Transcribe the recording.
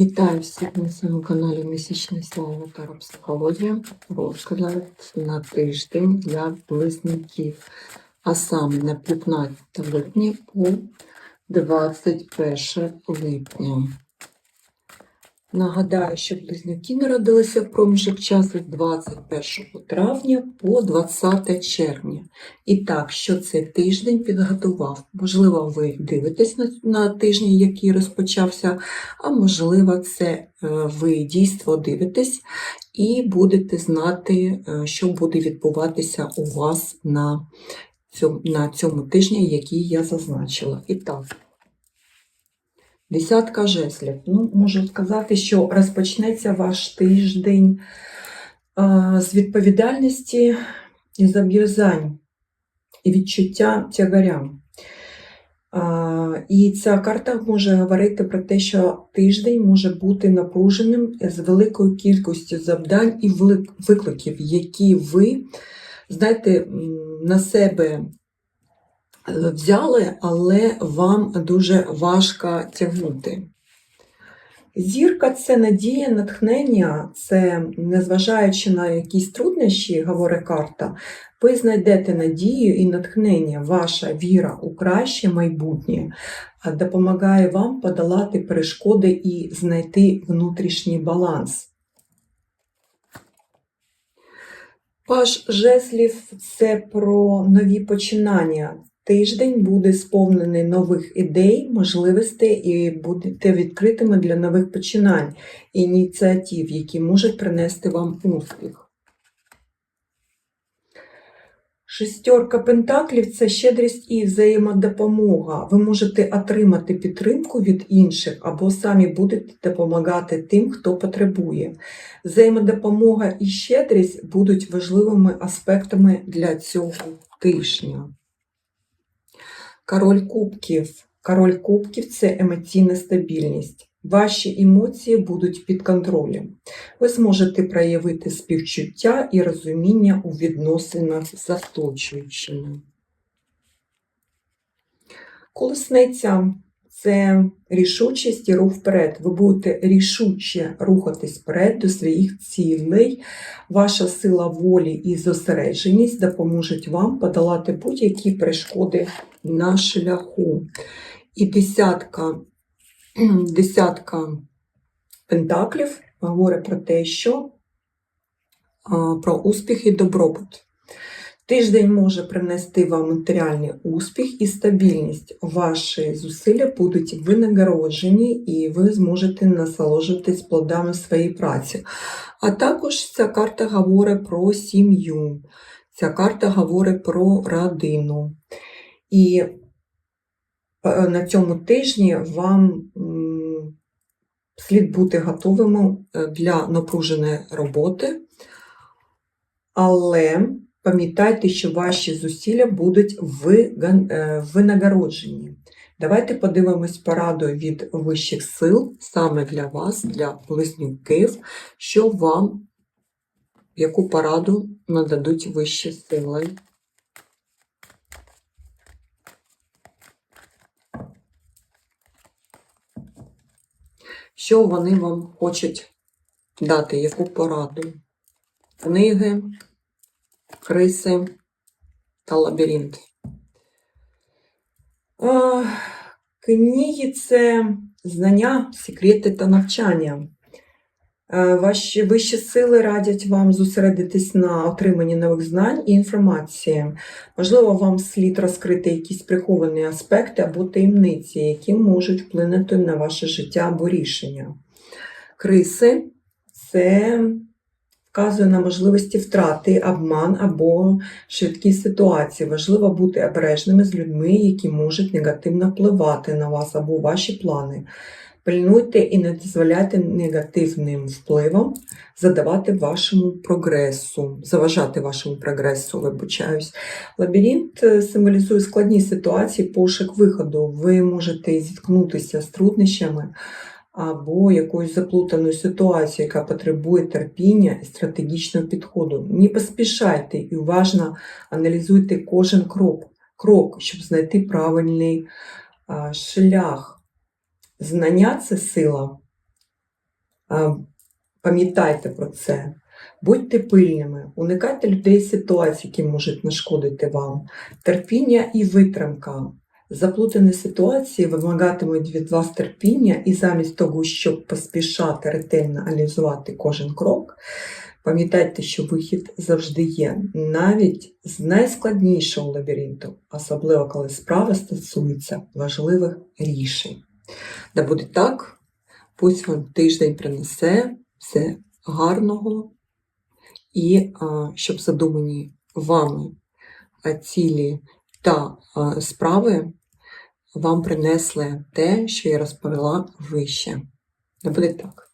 Вітаю всіх на своєму каналі Місячний Слава та Психологія. Розклад на тиждень для близнюків, а саме на 15 липня по 21 липня. Нагадаю, що близнюки народилися в проміжок часу з 21 травня по 20 червня. І так, що цей тиждень підготував? Можливо, ви дивитесь на, на тиждень, який розпочався, а можливо, це е, ви дійство дивитесь і будете знати, е, що буде відбуватися у вас на цьому, на цьому тижні, який я зазначила. І так. Десятка жезлів. Ну, можу сказати, що розпочнеться ваш тиждень а, з відповідальності і зобов'язань і відчуття тягаря. А, і ця карта може говорити про те, що тиждень може бути напруженим з великою кількістю завдань і викликів, які ви, знаєте, на себе е, взяли, але вам дуже важко тягнути. Зірка це надія, натхнення, це незважаючи на якісь труднощі, говорить карта, ви знайдете надію і натхнення, ваша віра у краще майбутнє допомагає вам подолати перешкоди і знайти внутрішній баланс. Паш жезлів це про нові починання. Тиждень буде сповнений нових ідей, можливостей і будете відкритими для нових починань, ініціатив, які можуть принести вам успіх. Шестерка пентаклів це щедрість і взаємодопомога. Ви можете отримати підтримку від інших або самі будете допомагати тим, хто потребує. Взаємодопомога і щедрість будуть важливими аспектами для цього тижня. Король кубків. Король кубків це емоційна стабільність. Ваші емоції будуть під контролем. Ви зможете проявити співчуття і розуміння у відносинах з оточуючими. Колесниця це рішучість і рух вперед. Ви будете рішуче рухатись вперед до своїх цілей. Ваша сила волі і зосередженість допоможуть вам подолати будь-які перешкоди на шляху. І десятка, десятка пентаклів говорить про те, що про успіх і добробут. Тиждень може принести вам матеріальний успіх і стабільність. Ваші зусилля будуть винагороджені, і ви зможете насолоджуватись плодами своєї праці. А також ця карта говорить про сім'ю, ця карта говорить про родину. І е, на цьому тижні вам слід бути готовими е, для напруженої роботи, але пам'ятайте, що ваші зусилля будуть е, винагороджені. Давайте подивимось пораду від вищих сил саме для вас, для близнюків, що вам, яку пораду нададуть вищі сили. Що вони вам хочуть дати, яку пораду? Книги, криси та лабіринт. Книги це знання, секрети та навчання. Ваші вищі сили радять вам зосередитись на отриманні нових знань і інформації. Можливо, вам слід розкрити якісь приховані аспекти або таємниці, які можуть вплинути на ваше життя або рішення. Криси це вказує на можливості втрати, обман або швидкі ситуації. Важливо бути обережними з людьми, які можуть негативно впливати на вас або ваші плани. Пильнуйте і не дозволяйте негативним впливам задавати вашому прогресу, заважати вашому прогресу, вибачаюсь. Лабіринт е, символізує складні ситуації, пошук виходу. Ви можете зіткнутися з труднощами або якоюсь заплутаною ситуацією, яка потребує терпіння і стратегічного підходу. Не поспішайте і уважно аналізуйте кожен крок, крок щоб знайти правильний шлях. Знання це сила, Пам'ятайте про це. Будьте пильними, уникайте людей ситуацій, які можуть нашкодити вам. Терпіння і витримка. Заплутані ситуації вимагатимуть від вас терпіння, і замість того, щоб поспішати ретельно аналізувати кожен крок, пам'ятайте, що вихід завжди є, навіть з найскладнішого лабіринту, особливо коли справа стосується важливих рішень. Да буде так, пусть вам тиждень принесе все гарного, і а, щоб задумані вами цілі та справи вам принесли те, що я розповіла вище. Не буде так.